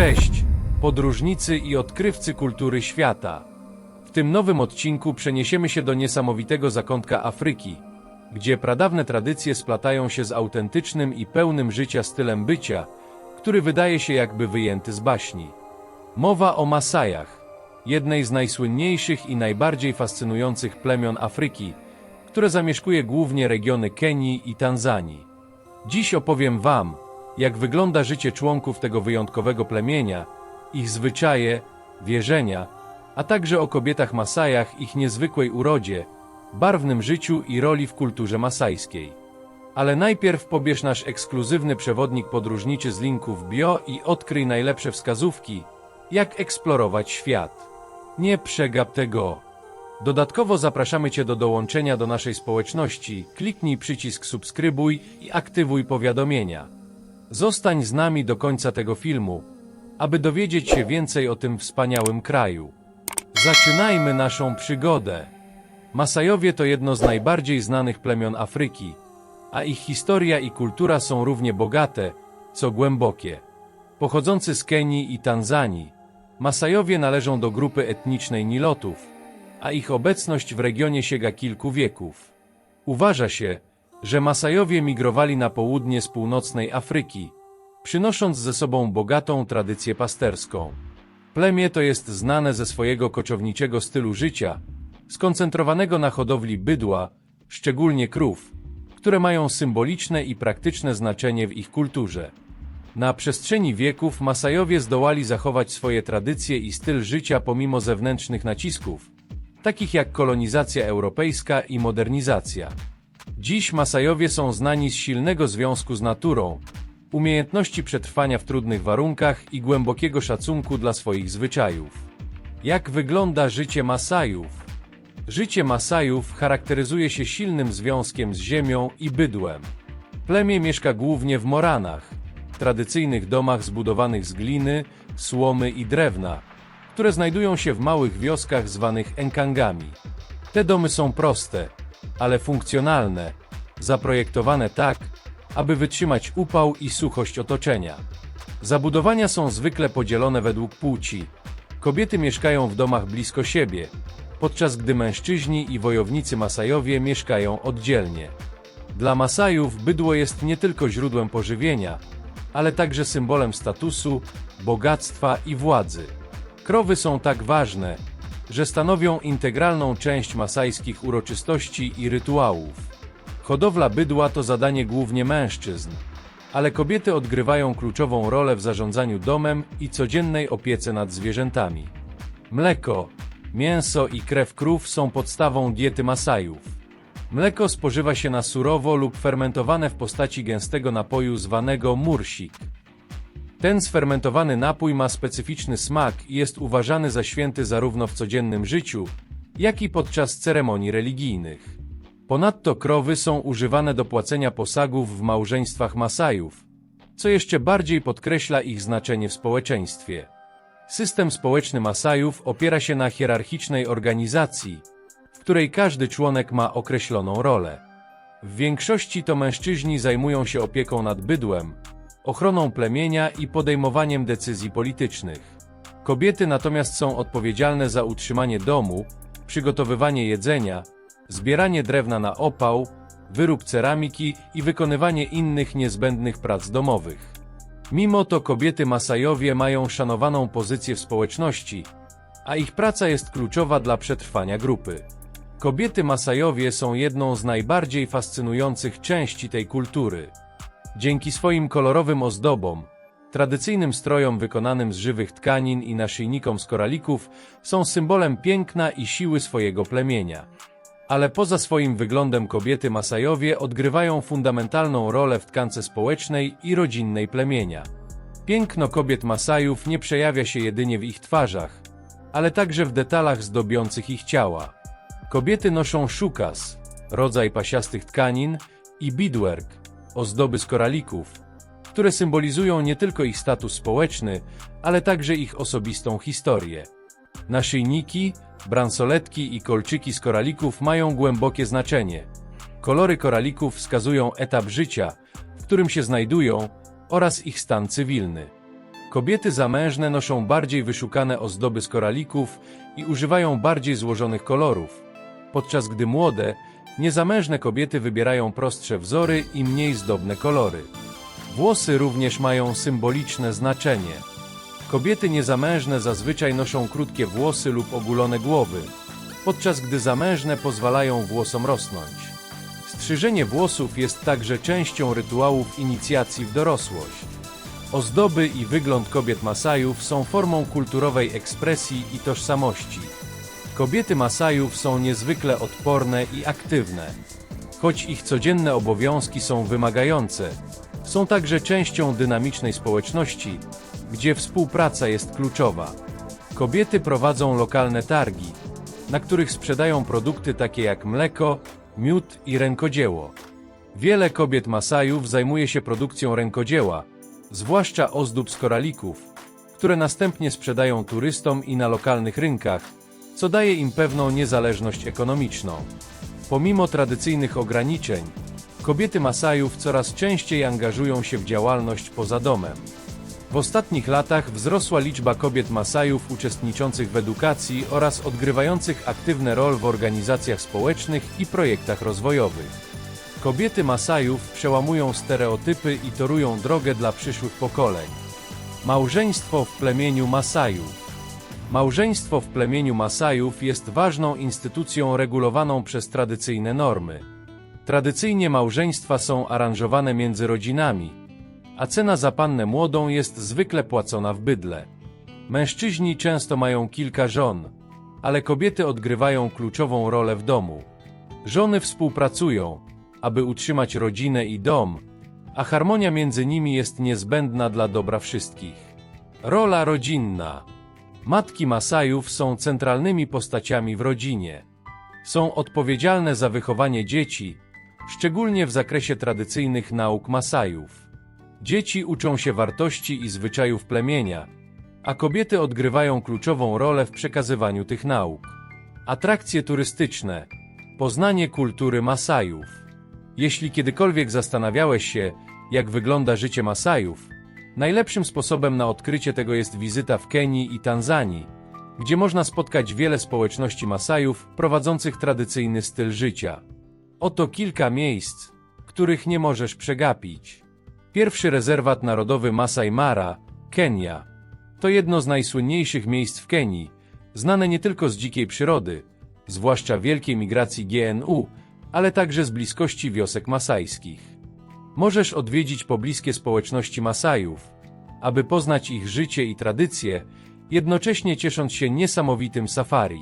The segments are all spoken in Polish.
Cześć, podróżnicy i odkrywcy kultury świata. W tym nowym odcinku przeniesiemy się do niesamowitego zakątka Afryki, gdzie pradawne tradycje splatają się z autentycznym i pełnym życia stylem bycia, który wydaje się jakby wyjęty z baśni. Mowa o Masajach, jednej z najsłynniejszych i najbardziej fascynujących plemion Afryki, które zamieszkuje głównie regiony Kenii i Tanzanii. Dziś opowiem Wam, jak wygląda życie członków tego wyjątkowego plemienia, ich zwyczaje, wierzenia, a także o kobietach Masajach, ich niezwykłej urodzie, barwnym życiu i roli w kulturze masajskiej. Ale najpierw pobierz nasz ekskluzywny przewodnik podróżniczy z linków bio i odkryj najlepsze wskazówki, jak eksplorować świat. Nie przegap tego. Dodatkowo zapraszamy Cię do dołączenia do naszej społeczności. Kliknij przycisk subskrybuj i aktywuj powiadomienia. Zostań z nami do końca tego filmu, aby dowiedzieć się więcej o tym wspaniałym kraju. Zaczynajmy naszą przygodę. Masajowie to jedno z najbardziej znanych plemion Afryki, a ich historia i kultura są równie bogate, co głębokie. Pochodzący z Kenii i Tanzanii, Masajowie należą do grupy etnicznej Nilotów, a ich obecność w regionie sięga kilku wieków. Uważa się, że Masajowie migrowali na południe z północnej Afryki, przynosząc ze sobą bogatą tradycję pasterską. Plemię to jest znane ze swojego koczowniczego stylu życia, skoncentrowanego na hodowli bydła, szczególnie krów, które mają symboliczne i praktyczne znaczenie w ich kulturze. Na przestrzeni wieków Masajowie zdołali zachować swoje tradycje i styl życia pomimo zewnętrznych nacisków, takich jak kolonizacja europejska i modernizacja. Dziś Masajowie są znani z silnego związku z naturą, umiejętności przetrwania w trudnych warunkach i głębokiego szacunku dla swoich zwyczajów. Jak wygląda życie Masajów? Życie Masajów charakteryzuje się silnym związkiem z ziemią i bydłem. Plemię mieszka głównie w moranach, tradycyjnych domach zbudowanych z gliny, słomy i drewna, które znajdują się w małych wioskach zwanych enkangami. Te domy są proste, ale funkcjonalne, zaprojektowane tak, aby wytrzymać upał i suchość otoczenia. Zabudowania są zwykle podzielone według płci. Kobiety mieszkają w domach blisko siebie, podczas gdy mężczyźni i wojownicy Masajowie mieszkają oddzielnie. Dla Masajów bydło jest nie tylko źródłem pożywienia, ale także symbolem statusu, bogactwa i władzy. Krowy są tak ważne, że stanowią integralną część masajskich uroczystości i rytuałów. Hodowla bydła to zadanie głównie mężczyzn, ale kobiety odgrywają kluczową rolę w zarządzaniu domem i codziennej opiece nad zwierzętami. Mleko, mięso i krew krów są podstawą diety Masajów. Mleko spożywa się na surowo lub fermentowane w postaci gęstego napoju zwanego mursik. Ten sfermentowany napój ma specyficzny smak i jest uważany za święty zarówno w codziennym życiu, jak i podczas ceremonii religijnych. Ponadto krowy są używane do płacenia posagów w małżeństwach Masajów, co jeszcze bardziej podkreśla ich znaczenie w społeczeństwie. System społeczny Masajów opiera się na hierarchicznej organizacji, w której każdy członek ma określoną rolę. W większości to mężczyźni zajmują się opieką nad bydłem, ochroną plemienia i podejmowaniem decyzji politycznych. Kobiety natomiast są odpowiedzialne za utrzymanie domu, przygotowywanie jedzenia, zbieranie drewna na opał, wyrób ceramiki i wykonywanie innych niezbędnych prac domowych. Mimo to kobiety Masajowie mają szanowaną pozycję w społeczności, a ich praca jest kluczowa dla przetrwania grupy. Kobiety Masajowie są jedną z najbardziej fascynujących części tej kultury. Dzięki swoim kolorowym ozdobom, tradycyjnym strojom wykonanym z żywych tkanin i naszyjnikom z koralików są symbolem piękna i siły swojego plemienia. Ale poza swoim wyglądem kobiety Masajowie odgrywają fundamentalną rolę w tkance społecznej i rodzinnej plemienia. Piękno kobiet Masajów nie przejawia się jedynie w ich twarzach, ale także w detalach zdobiących ich ciała. Kobiety noszą szukas, rodzaj pasiastych tkanin, i beadwork, ozdoby z koralików, które symbolizują nie tylko ich status społeczny, ale także ich osobistą historię. Naszyjniki, bransoletki i kolczyki z koralików mają głębokie znaczenie. Kolory koralików wskazują etap życia, w którym się znajdują oraz ich stan cywilny. Kobiety zamężne noszą bardziej wyszukane ozdoby z koralików i używają bardziej złożonych kolorów, podczas gdy młode, niezamężne kobiety wybierają prostsze wzory i mniej zdobne kolory. Włosy również mają symboliczne znaczenie. Kobiety niezamężne zazwyczaj noszą krótkie włosy lub ogulone głowy, podczas gdy zamężne pozwalają włosom rosnąć. Strzyżenie włosów jest także częścią rytuałów inicjacji w dorosłość. Ozdoby i wygląd kobiet Masajów są formą kulturowej ekspresji i tożsamości. Kobiety Masajów są niezwykle odporne i aktywne. Choć ich codzienne obowiązki są wymagające, są także częścią dynamicznej społeczności, gdzie współpraca jest kluczowa. Kobiety prowadzą lokalne targi, na których sprzedają produkty takie jak mleko, miód i rękodzieło. Wiele kobiet Masajów zajmuje się produkcją rękodzieła, zwłaszcza ozdób z koralików, które następnie sprzedają turystom i na lokalnych rynkach, co daje im pewną niezależność ekonomiczną. Pomimo tradycyjnych ograniczeń, kobiety Masajów coraz częściej angażują się w działalność poza domem. W ostatnich latach wzrosła liczba kobiet Masajów uczestniczących w edukacji oraz odgrywających aktywne rol w organizacjach społecznych i projektach rozwojowych. Kobiety Masajów przełamują stereotypy i torują drogę dla przyszłych pokoleń. Małżeństwo w plemieniu Masajów Małżeństwo w plemieniu Masajów jest ważną instytucją regulowaną przez tradycyjne normy. Tradycyjnie małżeństwa są aranżowane między rodzinami, a cena za pannę młodą jest zwykle płacona w bydle. Mężczyźni często mają kilka żon, ale kobiety odgrywają kluczową rolę w domu. Żony współpracują, aby utrzymać rodzinę i dom, a harmonia między nimi jest niezbędna dla dobra wszystkich. Rola rodzinna. Matki Masajów są centralnymi postaciami w rodzinie. Są odpowiedzialne za wychowanie dzieci, szczególnie w zakresie tradycyjnych nauk Masajów. Dzieci uczą się wartości i zwyczajów plemienia, a kobiety odgrywają kluczową rolę w przekazywaniu tych nauk. Atrakcje turystyczne, poznanie kultury Masajów. Jeśli kiedykolwiek zastanawiałeś się, jak wygląda życie Masajów, najlepszym sposobem na odkrycie tego jest wizyta w Kenii i Tanzanii, gdzie można spotkać wiele społeczności Masajów prowadzących tradycyjny styl życia. Oto kilka miejsc, których nie możesz przegapić. Pierwszy rezerwat narodowy Masai Mara, Kenia. To jedno z najsłynniejszych miejsc w Kenii, znane nie tylko z dzikiej przyrody, zwłaszcza wielkiej migracji GNU, ale także z bliskości wiosek masajskich. Możesz odwiedzić pobliskie społeczności Masajów, aby poznać ich życie i tradycje, jednocześnie ciesząc się niesamowitym safari.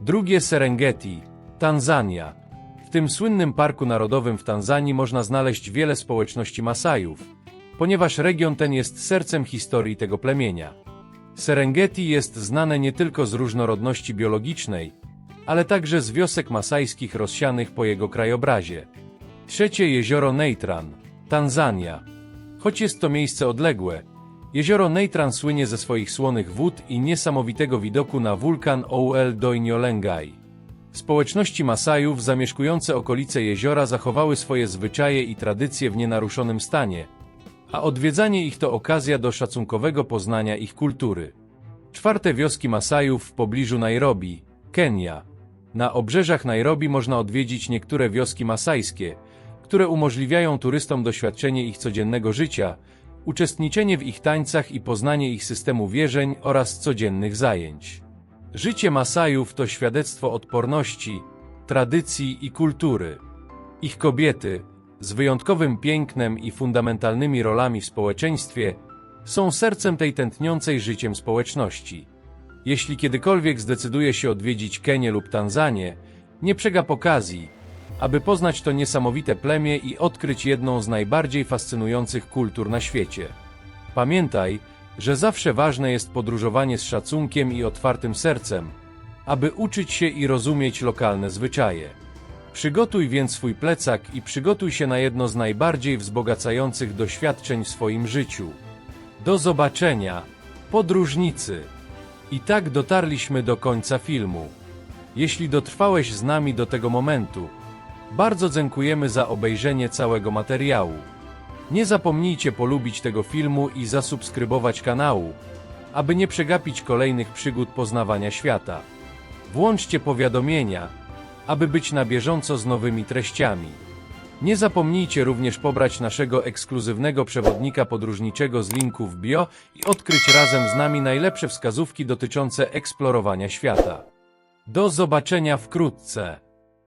Drugie Serengeti, Tanzania. W tym słynnym parku narodowym w Tanzanii można znaleźć wiele społeczności Masajów, ponieważ region ten jest sercem historii tego plemienia. Serengeti jest znane nie tylko z różnorodności biologicznej, ale także z wiosek masajskich rozsianych po jego krajobrazie. Trzecie jezioro Neitran, Tanzania. Choć jest to miejsce odległe, jezioro Neitran słynie ze swoich słonych wód i niesamowitego widoku na wulkan Oul Doiniolengai. Społeczności Masajów zamieszkujące okolice jeziora zachowały swoje zwyczaje i tradycje w nienaruszonym stanie, a odwiedzanie ich to okazja do szacunkowego poznania ich kultury. Czwarte wioski Masajów w pobliżu Nairobi, Kenia. Na obrzeżach Nairobi można odwiedzić niektóre wioski masajskie, które umożliwiają turystom doświadczenie ich codziennego życia, uczestniczenie w ich tańcach i poznanie ich systemu wierzeń oraz codziennych zajęć. Życie Masajów to świadectwo odporności, tradycji i kultury. Ich kobiety, z wyjątkowym pięknem i fundamentalnymi rolami w społeczeństwie, są sercem tej tętniącej życiem społeczności. Jeśli kiedykolwiek zdecyduje się odwiedzić Kenię lub Tanzanię, nie przegap okazji, aby poznać to niesamowite plemię i odkryć jedną z najbardziej fascynujących kultur na świecie. Pamiętaj, że zawsze ważne jest podróżowanie z szacunkiem i otwartym sercem, aby uczyć się i rozumieć lokalne zwyczaje. Przygotuj więc swój plecak i przygotuj się na jedno z najbardziej wzbogacających doświadczeń w swoim życiu. Do zobaczenia, podróżnicy! I tak dotarliśmy do końca filmu. Jeśli dotrwałeś z nami do tego momentu, bardzo dziękujemy za obejrzenie całego materiału. Nie zapomnijcie polubić tego filmu i zasubskrybować kanału, aby nie przegapić kolejnych przygód poznawania świata. Włączcie powiadomienia, aby być na bieżąco z nowymi treściami. Nie zapomnijcie również pobrać naszego ekskluzywnego przewodnika podróżniczego z linku w bio i odkryć razem z nami najlepsze wskazówki dotyczące eksplorowania świata. Do zobaczenia wkrótce.